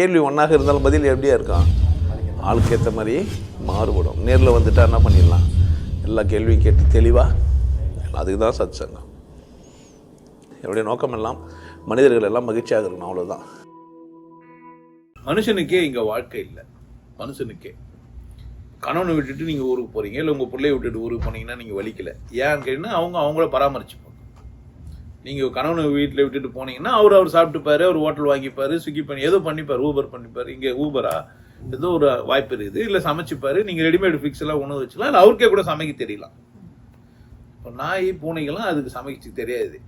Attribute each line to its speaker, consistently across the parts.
Speaker 1: கேள்வி ஒன்றாக இருந்தாலும் பதில் எப்படியா இருக்கான் ஆளுக்கு ஏற்ற மாதிரி மாறுபடும். நேரில் வந்துட்டா என்ன பண்ணிடலாம்? எல்லா கேள்வியும் கேட்டு தெளிவாக அதுக்கு தான் சத் சங்கம் என்னுடைய நோக்கம் எல்லாம் மனிதர்கள் எல்லாம் மகிழ்ச்சியாக இருக்கணும் அவ்வளோதான்
Speaker 2: மனுஷனுக்கே இங்கே வாழ்க்கை இல்லை. மனுஷனுக்கே. கணவனை விட்டுட்டு நீங்கள் ஊருக்கு போகிறீங்க இல்லை உங்கள் பிள்ளைய விட்டுட்டு ஊருக்கு போனீங்கன்னா நீங்கள் வலிக்கல. ஏன்னு கேட்டீங்கன்னா அவங்க அவங்கள பராமரிச்சுப்பாங்க நீங்க கணவனை வீட்டில் விட்டுட்டு போனீங்கன்னா அவர் அவர் சாப்பிட்டுப்பாரு அவர் ஹோட்டல் வாங்கிப்பாரு ஸ்விக்கி பண்ணி ஏதோ பண்ணிப்பாரு ஊபர் பண்ணிப்பாரு. இங்க ஊபரா ஏதோ ஒரு வாய்ப்பு இருக்குது. இல்லை சமைச்சுப்பாரு. நீங்க ரெடிமேட் ஃபிக்ஸ் எல்லாம் உணவு வச்சுலாம் இல்லை அவருக்கே கூட சமைக்க தெரியலாம். இப்போ நாய் பூனைகள்லாம் அதுக்கு சமைச்சு தெரியாது.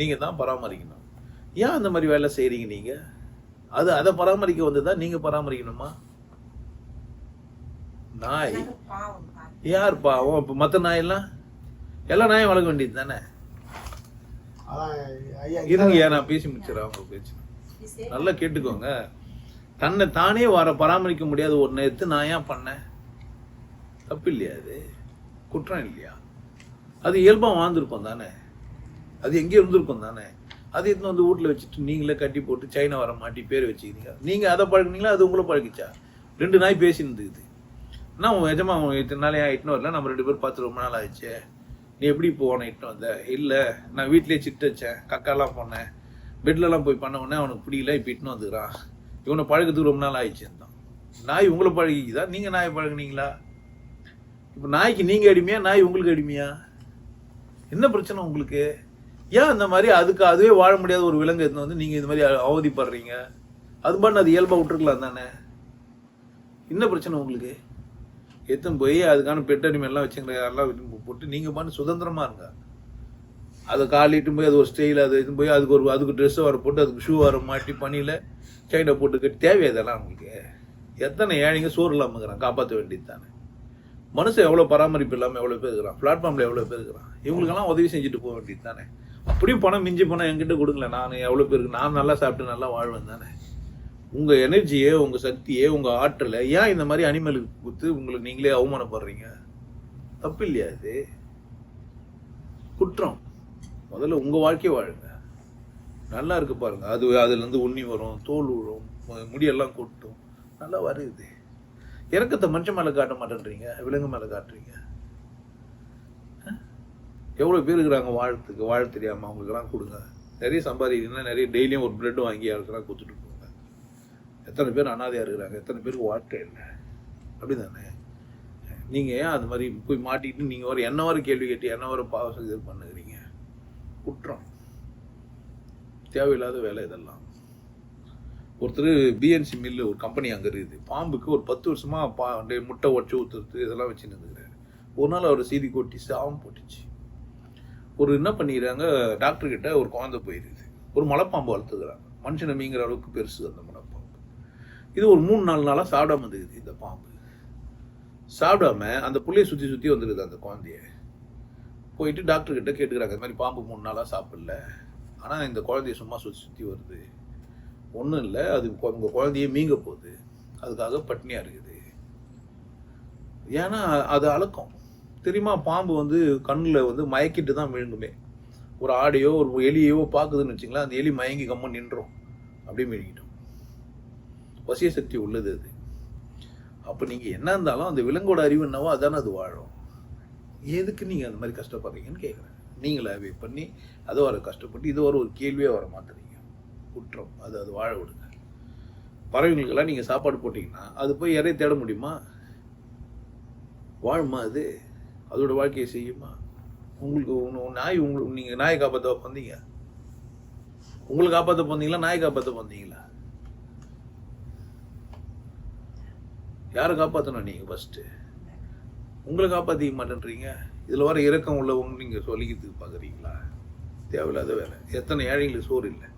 Speaker 2: நீங்க தான் பராமரிக்கணும். ஏன் அந்த மாதிரி வேலை செய்றீங்க நீங்க? அது அதை பராமரிக்க வந்ததா நீங்க பராமரிக்கணுமா? நாய். யார் பாவம்? இப்போ மற்ற நாயெல்லாம்? எல்லா நாயும் வளர்க்க வேண்டியது தானே? இருங்க நான் பேசி முடிச்சிடறேன் அவங்க பேச்சு. நல்லா கேட்டுக்கோங்க. தன்னை தானே வர பராமரிக்க முடியாத ஒரு நேரத்து நான் ஏன் பண்ணேன்? தப்பு இல்லையா அது? குற்றம் இல்லையா? அது இயல்பா வாழ்ந்திருக்கும் தானே? அது எங்கேயும் இருந்திருக்கும் தானே? அது எடுத்துன்னு வந்து வீட்டில் வச்சுட்டு நீங்களே கட்டி போட்டு சைனா வர மாட்டி பேர் வச்சுக்கிறீங்க. நீங்கள் அதை பழகுனீங்களா? அது உங்களை பழகிச்சா? ரெண்டு நாய் பேசியிருந்துக்குது என்ன உன் எஜமா உன் இத்தனை நாளே இட்டுன்னு வரல? நம்ம ரெண்டு பேரும் பார்த்து ரொம்ப நாள் ஆயிடுச்சு. நீ எப்படி இப்போ உன்னை இட்டுன்னு வந்த? இல்லை நான் வீட்டிலேயே சிட்டு வச்சேன். கக்காலாம் போனேன். பெட்லலாம் போய் பண்ண உடனே அவனுக்கு பிடிக்கல இப்போ இட்டுன்னு வந்துக்கிறான். இவனை பழக்கத்துக்கு ரொம்ப நாள் ஆயிடுச்சு நாய் உங்களை பழகிக்குதா? நீங்கள் நாயை பழகுனீங்களா? இப்போ நாய்க்கு நீங்கள் அடிமையா நாய் உங்களுக்கு அடிமையா? என்ன பிரச்சனை உங்களுக்கு? ஏன் அந்த மாதிரி அதுக்கு அதுவே வாழ முடியாத ஒரு விலங்கு எடுத்துன்னு வந்து நீங்கள் இந்த மாதிரி அவதிப்படுறீங்க? அது மாதிரி அது இயல்பாக விட்டுருக்கலாம் தானே? என்ன பிரச்சனை உங்களுக்கு? எடுத்துன்னு போய் அதுக்கான பெட்டடிமை எல்லாம் வச்சுங்க எல்லாம் போட்டு நீங்கள் பண்ணி சுதந்திரமாக இருங்க. அதை காலிட்டு போய் அது ஒரு ஸ்டைல் அது இது போய் அதுக்கு ஒரு அதுக்கு ட்ரெஸ்ஸை வர போட்டு அதுக்கு ஷூ வர மாட்டி பனியில் சைனை போட்டு கட்டி தேவையா இதெல்லாம் உங்களுக்கு? எத்தனை ஏழைங்க சோறு இல்லாமல் இருக்கிறான் காப்பாற்ற வேண்டியது தானே. மனுஷன் எவ்வளோ பராமரிப்பு இல்லாமல் எவ்வளோ பேர் இருக்கிறான் பிளாட்ஃபார்மில் எவ்வளோ பேர் இருக்கிறான். இவங்களுக்கெல்லாம் உதவி செஞ்சுட்டு போக வேண்டியது தானே. அப்படியும் பணம் மிஞ்சி பணம் என்கிட்ட கொடுங்களேன். நான் எவ்வளோ பேருக்கு நான் நல்லா சாப்பிட்டு நல்லா வாழ்வேன் தானே. உங்கள் எனர்ஜியே உங்கள் சக்தியே உங்கள் ஆற்றலை ஏன் இந்த மாதிரி அனிமலுக்கு கொடுத்து உங்களுக்கு நீங்களே அவமானப்படுறீங்க? தப்பு இல்லையா இது? குற்றம். முதல்ல உங்கள் வாழ்க்கையை வாழுங்க. நல்லா இருக்கு பாருங்க. அது அதுலேருந்து உண்ணி வரும் தோல் விழும் முடியெல்லாம் கொட்டும். நல்லா வருது. இறக்கத்தை மனுஷன் மேலே காட்ட மாட்டேன்றீங்க? விலங்கு மேலே காட்டுறீங்க? எவ்வளோ பேர் இருக்கிறாங்க வாழ்த்துக்கு? வாழ தெரியாமல் அவங்களுக்கெல்லாம் கொடுங்க. நிறைய சம்பாதிக்கிறீங்கன்னா நிறைய டெய்லியும் ஒரு பிரெட் வாங்கி யாருக்கெல்லாம் கொடுத்துட்டு எத்தனை பேர் அனாதையாக இருக்கிறாங்க? எத்தனை பேருக்கு வாழ்க்கை இல்லை அப்படி தானே நீங்கள் ஏன் அது மாதிரி போய் மாட்டிக்கிட்டு நீங்கள் ஒரு என்ன வர கேள்வி கேட்டு என்ன வர பாவ இது பண்ணுகிறீங்க? குற்றம். தேவையில்லாத வேலை இதெல்லாம். ஒருத்தர் பிஎன்சி மில்லு ஒரு கம்பெனி அங்கே இருக்குது. பாம்புக்கு ஒரு பத்து வருஷமாக பா முட்டை உடச்சி ஊற்றுறது இதெல்லாம் வச்சு நின்றுக்கிறாரு ஒரு நாள் அவர் சீதி கொட்டி சாவம் போட்டுச்சு. ஒரு என்ன பண்ணிக்கிறாங்க? டாக்டர்கிட்ட ஒரு குழந்தை போயிருக்குது ஒரு மலைப்பாம்பு வளர்த்துக்கிறாங்க. மனுஷனை மீங்கிற அளவுக்கு பெருசு அந்த மலை இது ஒரு மூணு நாலு நாளாக சாப்பிடாம இருந்துக்குது இந்த பாம்பு. சாப்பிடாம அந்த புள்ளையை சுற்றி சுற்றி வந்துருக்குது அந்த குழந்தைய. போயிட்டு டாக்டர்கிட்ட கேட்டுக்கிறாங்க இந்த மாதிரி பாம்பு மூணு நாளாக சாப்பிடல. ஆனால் இந்த குழந்தைய சும்மா சுற்றி சுற்றி வருது. ஒன்றும் இல்லை அது உங்கள் உங்க குழந்தைய மீங்க போகுது. அதுக்காக பட்னியாக இருக்குது. ஏன்னா அது அழக்கம். தெரியுமா? பாம்பு வந்து கண்ணில் வந்து மயக்கிட்டு தான் விழுங்குமே. ஒரு ஆடையோ ஒரு எலியோ பார்க்குதுன்னு வச்சுங்களேன் அந்த எலி மயங்கி கம்மன் நின்றோம் அப்படியே விழுங்கிட்டோம் வசிய சக்தி உள்ளது அது. அப்போ நீங்கள் என்ன இருந்தாலும் அந்த விலங்கோட அறிவு என்னவோ அதானே அது வாழும். எதுக்கு நீங்கள் அந்த மாதிரி கஷ்டப்படுறீங்கன்னு கேட்குறேன் நீங்களாவே பண்ணி அதை வர கஷ்டப்பட்டு இது வர ஒரு கேள்வியே வர மாட்டுறீங்க குற்றம். அது அது வாழ விடுங்க. பறவைகளுக்கெல்லாம் நீங்கள் சாப்பாடு போட்டிங்கன்னா அது போய் இறைய தேட முடியுமா? வாழுமா அது? அதோட வாழ்க்கையை செய்யுமா? உங்களுக்கு உங்க- நாய் உங்களுக்கு நீங்கள் நாயை காப்பாற்ற வந்தீங்க. உங்களை காப்பாற்ற போந்தீங்களா நாயை காப்பாற்ற போந்தீங்களா யாரை காப்பாற்றணும் நீங்கள் ஃபஸ்ட்டு உங்களை காப்பாற்றிக்க மாட்டேன்றீங்க. இதில் வர இறக்கம் உள்ளவங்க நீங்கள் சொல்லிக்கிறதுக்கு பார்க்குறீங்களா தேவையில்லாத வேலை. எத்தனை ஏழைங்களுக்கு சோறு இல்லை.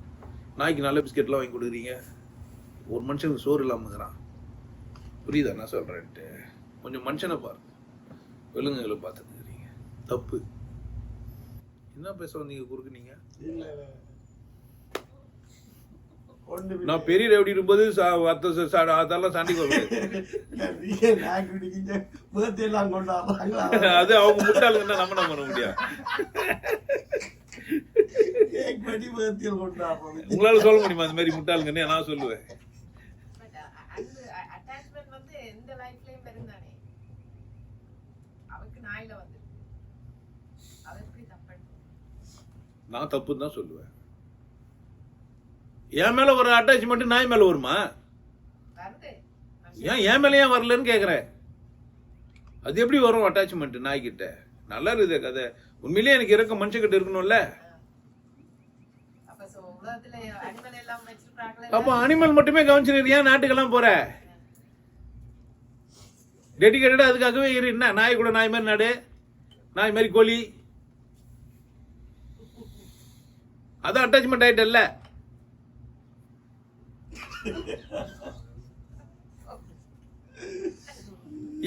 Speaker 2: நாய்க்கு நல்ல பிஸ்கெட்லாம் வாங்கி கொடுக்குறீங்க. ஒரு மனுஷனுக்கு சோறு இல்லாமல் இருக்கிறான். புரியுதா நான் சொல்கிறேன்ட்டு கொஞ்சம் மனுஷனை பாருங்க விலங்குகளை பார்த்துருக்குறீங்க தப்பு. என்ன பேச வந்தீங்க குறுக்கு நீங்கள்
Speaker 3: கொடுக்குறீங்க இல்ல.
Speaker 2: நான் பெரிய ரவுடி இருக்கும்போது அதெல்லாம் சண்டைக்கு வருவேன் அது அவங்க முட்டாளுங்கன்னா நம்ம என்ன பண்ண
Speaker 3: கொண்டாடுறோம்
Speaker 2: உங்களால சொல்ல முடியுமா அந்த மாதிரி முட்டாளுங்கன்னு? நான் சொல்லுவேன்.
Speaker 4: தப்பன்
Speaker 2: நான் தப்புன்னு தான் சொல்லுவேன். என் மேல ஒரு அட்டாச்மெண்ட் நாய் மேல வருமா? ஏன் என் மேல ஏன் வரலன்னு கேக்குறேன். அது எப்படி வரும் அட்டாச்மெண்ட் நாய்கிட்ட? நல்லா இருக்குது கதை. உண்மையிலேயே எனக்கு இறக்க மனுஷங்கிட்ட இருக்கணும்ல.
Speaker 4: அப்ப அனிமல்
Speaker 2: மட்டுமே கவனிச்சுட்டு ஏன் நாட்டுக்கெல்லாம் போற? டெடிக்கேட்டடா அதுக்காகவே இரு. என்ன? நாய் கூட நாய் மாதிரி நடு. நாய் மாதிரி கோழி. அதான் அட்டாச்மெண்ட் ஆயிட்டல்ல.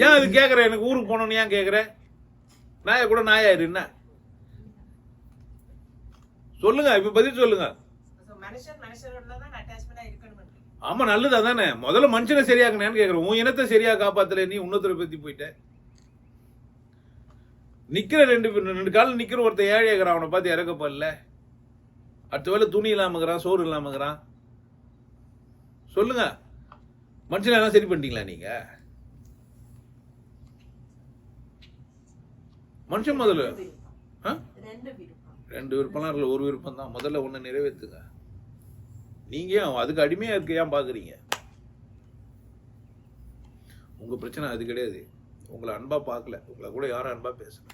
Speaker 2: ஏன் அது கேக்குற? எனக்கு ஊருக்கு போகணும்னு ஏன் கேக்குற? நாயை கூட நாயாயிரு என்ன? சொல்லுங்க இப்ப பதில் சொல்லுங்க.
Speaker 4: So, மனுஷன் மனுஷனோட தான் அட்டாச்மெண்டா இருக்கணும்
Speaker 2: ஆமா நல்லது அதானே முதல்ல மனுஷனை சரியாக்குனேன்னு கேக்குறேன் உன் இனத்தை சரியா காப்பாத்தல நீ இன்னொருத்தரை பத்தி போயிட்ட. நிக்கிற ரெண்டு ரெண்டு காலம் நிக்கிற ஒருத்தன் ஏழை அவனை பார்த்து இறக்கப்படல அடுத்த வேலை துணி இல்லாம இருக்கிறான் சோறு இல்லாம இருக்கிறான். சொல்லுங்க. மனுஷனை எல்லாம் சரி பண்ணிட்டீங்களா நீங்க? மனுஷன் முதல்ல?
Speaker 4: ரெண்டு விருப்பம்.
Speaker 2: ரெண்டு விருப்பம்லாம் இல்லை ஒரு விருப்பம் தான் முதல்ல ஒன்று நிறைவேற்றுங்க நீங்க ஏன் அதுக்கு அடிமையா இருக்க ஏன் பாக்குறீங்க? உங்க பிரச்சனை அது கிடையாது. உங்களை அன்பா பார்க்கல உங்களை கூட யாரும் அன்பா பேசல.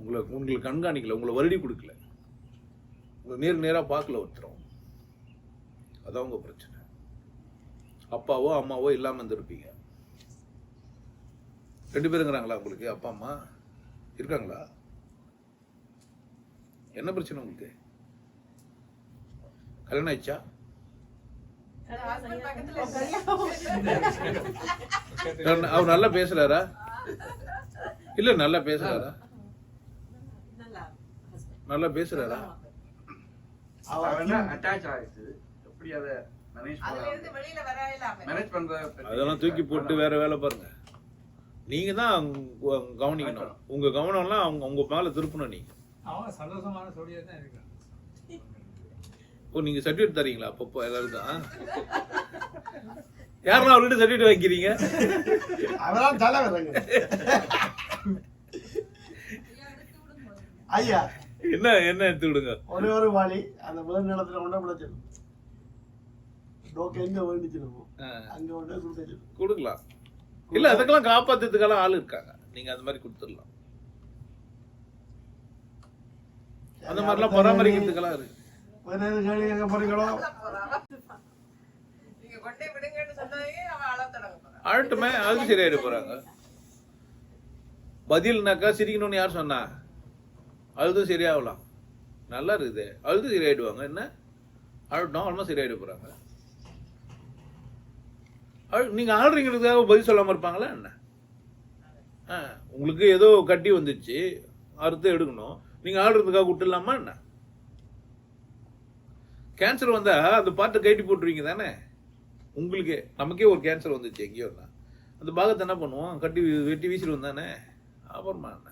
Speaker 2: உங்களை உங்களுக்கு கண்காணிக்கல. உங்களை வருடி கொடுக்கல. உங்களை நேர் நேரா பார்க்கல ஒருத்தரும். அதான் உங்க பிரச்சனை. அப்பாவோ அம்மாவோ இல்லாம இருந்திருப்பீங்க. ரெண்டு பேருங்கிறாங்களா உங்களுக்கு? அப்பா அம்மா இருக்காங்களா? என்ன பிரச்சனை உங்களுக்கு? கல்யாணம் ஆயிடுச்சா? அவர் நல்லா பேசுறாரா? இல்ல நல்லா பேசுறாரா?
Speaker 4: நல்லா
Speaker 2: பேசுறாரா?
Speaker 3: அவன் அட்டாச் ஆயிடுச்சு? எப்படி அதை
Speaker 2: அதெல்லாம் தூக்கி போட்டு வேற வேலை பாருங்க. நீங்க தான் கவனிக்கணும். உங்க கவனம்லாம் அவங்க உங்க மேல திருப்பணும் நீங்க. ஓ நீங்க சர்டிஃபிகேட் தரீங்களா? அப்பப்போ எல்லாரும் தான் யாரெல்லாம் அவர்கிட்ட சர்டிஃபிகேட் வைக்கிறீங்க
Speaker 3: அவதான் தலைவருங்க ஐயா
Speaker 2: என்ன என்ன எடுத்து விடுங்க?
Speaker 3: ஒரே ஒரு வழி அந்த முதல் நிலத்துல கொண்டு விளைச்சிடும் டோக்க எங்க அங்க
Speaker 2: கொடுக்கலாம். இல்ல அதுக்கெல்லாம் காப்பாத்துறதுக்கெல்லாம் ஆள் இருக்காங்க. நீங்க அந்த மாதிரி கொடுத்துடலாம். அந்த மாதிரிலாம் பராமரிக்கிறதுக்கெல்லாம் இருக்கு. அழட்டுமே அதுக்கு சரியாயிட போறாங்க. பதில்னாக்கா சிரிக்கணும்னு யார் சொன்னா? அழுதும் சரியாகலாம். நல்லா இருக்குது. அழுது சரியாயிடுவாங்க. என்ன? அழட்டும் அவ்வளோ சரியாயிட போறாங்க. நீங்கள் ஆடுறீங்கிறதுக்காக பதில் சொல்லாமல் இருப்பாங்களா என்ன? ஆ, உங்களுக்கு ஏதோ கட்டி வந்துச்சு அறுத்து எடுக்கணும். நீங்கள் ஆடுறதுக்காக விட்டுலாமா என்ன? கேன்சர் வந்தால் அந்த பாட்டை கைட்டி போட்டுருவீங்க தானே? உங்களுக்கே நமக்கே ஒரு கேன்சர் வந்துச்சு எங்கேயோ தான் அந்த பாகத்தை என்ன பண்ணுவோம்? கட்டி வெட்டி வீசிடுவோம் தானே? அப்புறமா என்ன?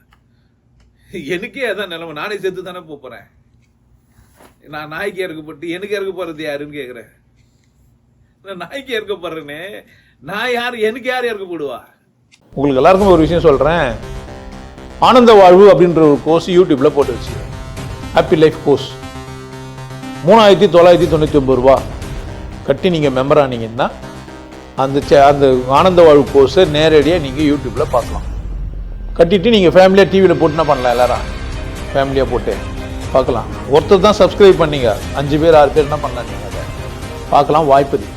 Speaker 2: எனக்கே அதான் நிலைமை. நானே செத்து தானே போகிறேன் நான் நாய்க்கு இறக்கப்பட்டு எனக்கு இறக்க போகிறது யாருன்னு கேட்குறேன் நாய்க்கு நாய்க்கு இறக்கப்படுறேனே நான் யார் எனக்கு யார் இறக்கப்படுவா
Speaker 5: உங்களுக்கு எல்லாருக்கும் ஒரு விஷயம் சொல்கிறேன் ஆனந்த வாழ்வு அப்படின்ற ஒரு கோர்ஸ் யூடியூப்பில் போட்டு வச்சு ஹாப்பி லைஃப் கோர்ஸ் மூணாயிரத்தி தொள்ளாயிரத்தி தொண்ணூற்றி ஒம்பது ரூபா. கட்டி நீங்கள் மெம்பர் ஆனீங்கன்னா அந்த சே- அந்த ஆனந்த வாழ்வு கோர்ஸை நேரடியாக நீங்கள் யூடியூப்பில் பார்க்கலாம். கட்டிட்டு நீங்கள் ஃபேமிலியாக டிவியில் போட்டு என்ன பண்ணலாம் எல்லாரும். ஃபேமிலியாக போட்டு பார்க்கலாம். ஒருத்தர் தான் சப்ஸ்கிரைப் பண்ணீங்க. அஞ்சு பேர் ஆறு பேர் என்ன பண்ணலாம் நீங்கள் அதை? பார்க்கலாம் வாய்ப்பு இருக்கு.